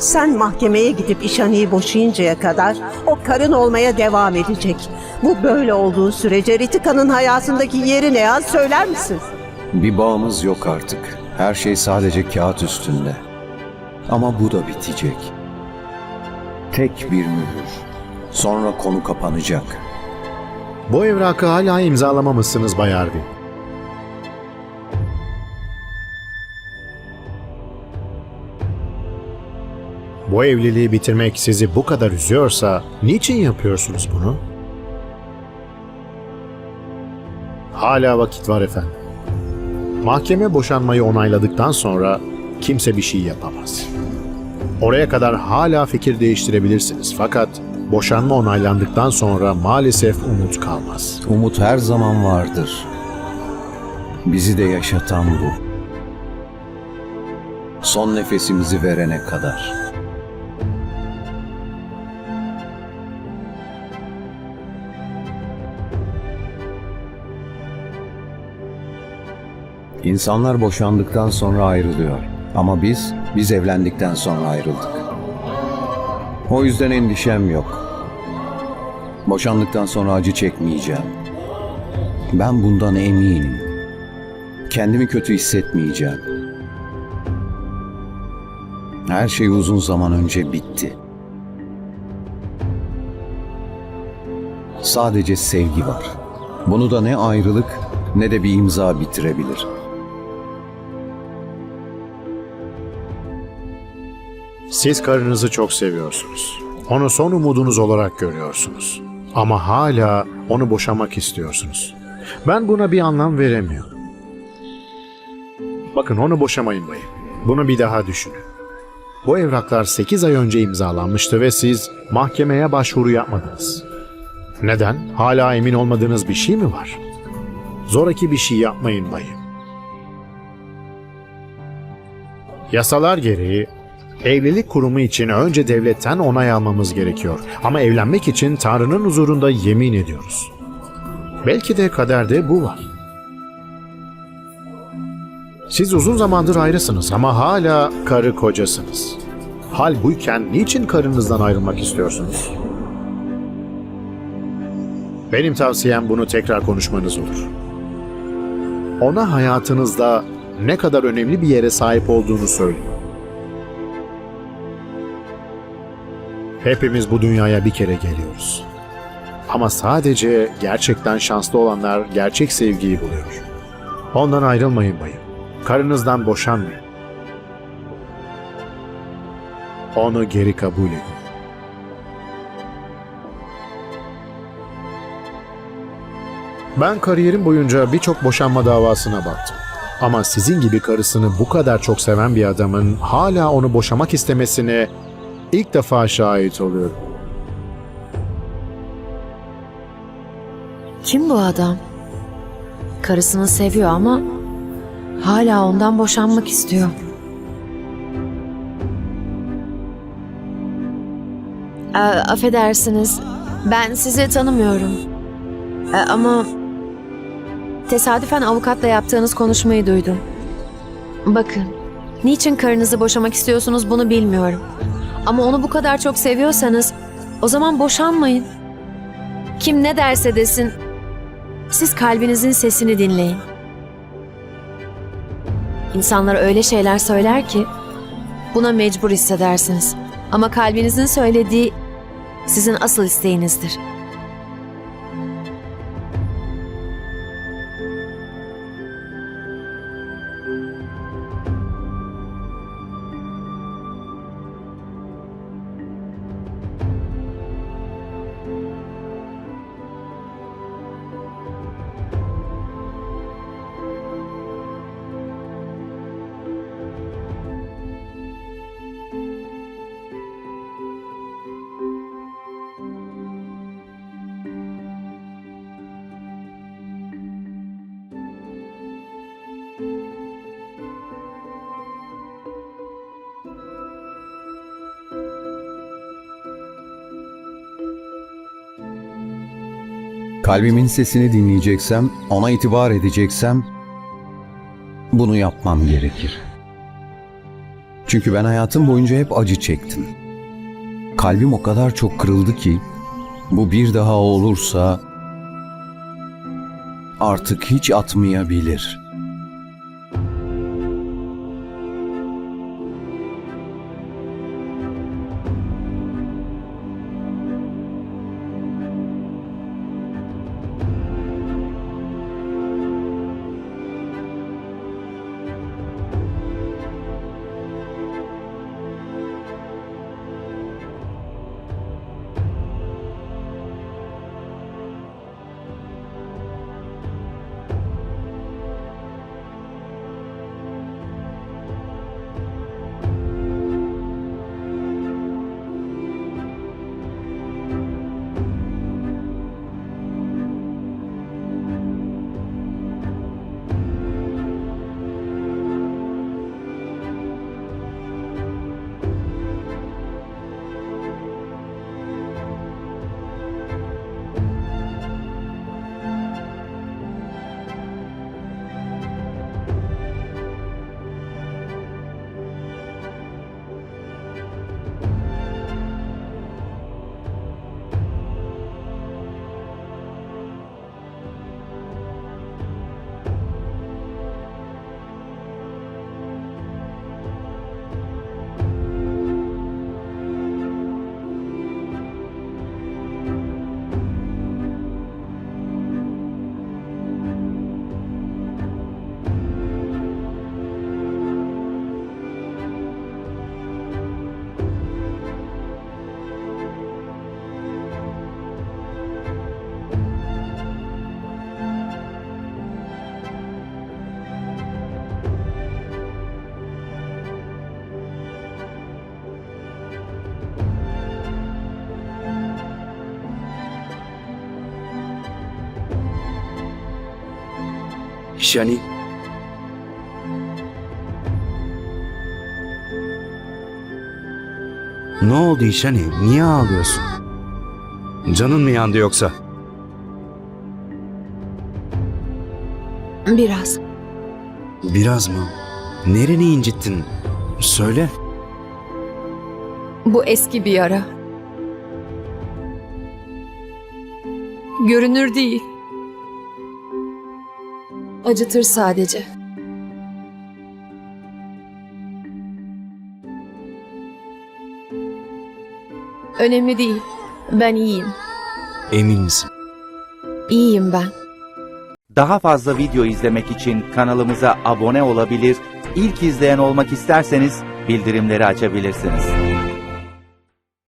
Sen mahkemeye gidip İşani'yi boşayıncaya kadar o karın olmaya devam edecek. Bu böyle olduğu sürece Ritika'nın hayatındaki yeri ne ya söyler misin? Bir bağımız yok artık. Her şey sadece kağıt üstünde. Ama bu da bitecek. Tek bir mühür. Sonra konu kapanacak. Bu evrakı hala imzalamamışsınız Bay Bu evliliği bitirmek sizi bu kadar üzüyorsa niçin yapıyorsunuz bunu? Hala vakit var efendim. Mahkeme boşanmayı onayladıktan sonra kimse bir şey yapamaz. Oraya kadar hala fikir değiştirebilirsiniz fakat boşanma onaylandıktan sonra maalesef umut kalmaz. Umut her zaman vardır. Bizi de yaşatan bu. Son nefesimizi verene kadar. İnsanlar boşandıktan sonra ayrılıyor. Ama biz, biz evlendikten sonra ayrıldık. O yüzden endişem yok. Boşandıktan sonra acı çekmeyeceğim. Ben bundan eminim. Kendimi kötü hissetmeyeceğim. Her şey uzun zaman önce bitti. Sadece sevgi var. Bunu da ne ayrılık ne de bir imza bitirebilir. Siz karınızı çok seviyorsunuz. Onu son umudunuz olarak görüyorsunuz. Ama hala onu boşamak istiyorsunuz. Ben buna bir anlam veremiyorum. Bakın onu boşamayın bayım. Bunu bir daha düşünün. Bu evraklar 8 ay önce imzalanmıştı ve siz mahkemeye başvuru yapmadınız. Neden? Hala emin olmadığınız bir şey mi var? Zoraki bir şey yapmayın bayım. Yasalar gereği evlilik kurumu için önce devletten onay almamız gerekiyor. Ama evlenmek için Tanrı'nın huzurunda yemin ediyoruz. Belki de kaderde bu var. Siz uzun zamandır ayrısınız ama hala karı kocasınız. Hal buyken niçin karınızdan ayrılmak istiyorsunuz? Benim tavsiyem bunu tekrar konuşmanız olur. Ona hayatınızda ne kadar önemli bir yere sahip olduğunu söyleyin. Hepimiz bu dünyaya bir kere geliyoruz. Ama sadece gerçekten şanslı olanlar gerçek sevgiyi buluyor. Ondan ayrılmayın bayım. Karınızdan boşanmayın. Onu geri kabul edin. Ben kariyerim boyunca birçok boşanma davasına baktım. Ama sizin gibi karısını bu kadar çok seven bir adamın hala onu boşamak istemesine ilk defa şahit oluyorum. Kim bu adam? Karısını seviyor ama hala ondan boşanmak istiyor. Ee, affedersiniz. Ben sizi tanımıyorum. Ee, ama tesadüfen avukatla yaptığınız konuşmayı duydum. Bakın, niçin karınızı boşamak istiyorsunuz bunu bilmiyorum. Ama onu bu kadar çok seviyorsanız o zaman boşanmayın. Kim ne derse desin siz kalbinizin sesini dinleyin. İnsanlar öyle şeyler söyler ki buna mecbur hissedersiniz. Ama kalbinizin söylediği sizin asıl isteğinizdir. Kalbimin sesini dinleyeceksem, ona itibar edeceksem bunu yapmam gerekir. Çünkü ben hayatım boyunca hep acı çektim. Kalbim o kadar çok kırıldı ki bu bir daha olursa artık hiç atmayabilir. Şani. Ne oldu İşani? Niye ağlıyorsun? Canın mı yandı yoksa? Biraz. Biraz mı? Nereni incittin? Söyle. Bu eski bir yara. Görünür değil. Acıtır sadece. Önemli değil. Ben iyiyim. Emin misin? İyiyim ben. Daha fazla video izlemek için kanalımıza abone olabilir, ilk izleyen olmak isterseniz bildirimleri açabilirsiniz.